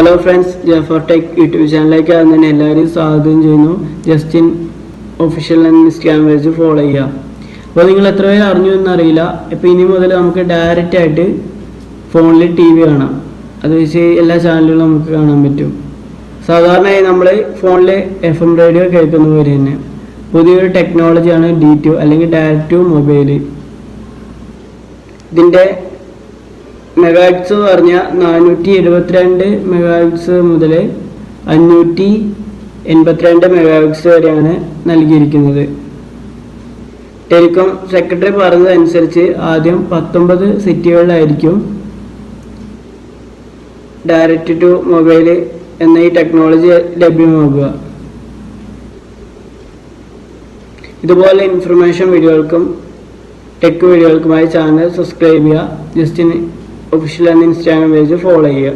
Hello friends Jafar tech YouTube ചാനലിലേക്ക് തന്നെ എല്ലാവരെയും സ്വാഗതം ചെയ്യുന്നു. Justin official Instagram page follow ചെയ്യുക. അപ്പോൾ നിങ്ങൾ എത്ര പേര് അറിഞ്ഞു എന്നറിയില്ല. ഇപ്പോൾ ഇനി മുതൽ നമുക്ക് ഡയറക്റ്റ് ആയിട്ട് ഫോണിൽ ടി വി കാണാം. അത് വെച്ച് എല്ലാ ചാനലുകളും നമുക്ക് കാണാൻ പറ്റും. സാധാരണയായി നമ്മൾ ഫോണിൽ എഫ് എം റേഡിയോ കേൾക്കുന്ന പോലെ തന്നെ. പുതിയൊരു ടെക്നോളജിയാണ് ഡി ടു അല്ലെങ്കിൽ ഡയറക്റ്റ് ടു മൊബൈൽ ഇതിന്റെ മെഗാഹെഡ്സ് പറഞ്ഞാൽ നാനൂറ്റി എഴുപത്തിരണ്ട് മെഗാഹെഡ്സ് മുതൽ അഞ്ഞൂറ്റി എൺപത്തിരണ്ട് മെഗാഹെഡ്സ് വരെയാണ് നൽകിയിരിക്കുന്നത്. ടെലികോം സെക്രട്ടറി പറഞ്ഞതനുസരിച്ച് ആദ്യം പത്തൊമ്പത് സിറ്റികളിലായിരിക്കും ഡയറക്റ്റ് ടു മൊബൈൽ എന്ന ഈ ടെക്നോളജി ലഭ്യമാകുക ഇതുപോലെ ഇൻഫർമേഷൻ വീഡിയോകൾക്കും ടെക് വീഡിയോകൾക്കുമായി ചാനൽ സബ്സ്ക്രൈബ് ചെയ്യുക. ജസ്റ്റിൻ ഒഫീഷ്യൽ എന്ന ഇൻസ്റ്റാഗ്രാം പേജ് ഫോളോ ചെയ്യുക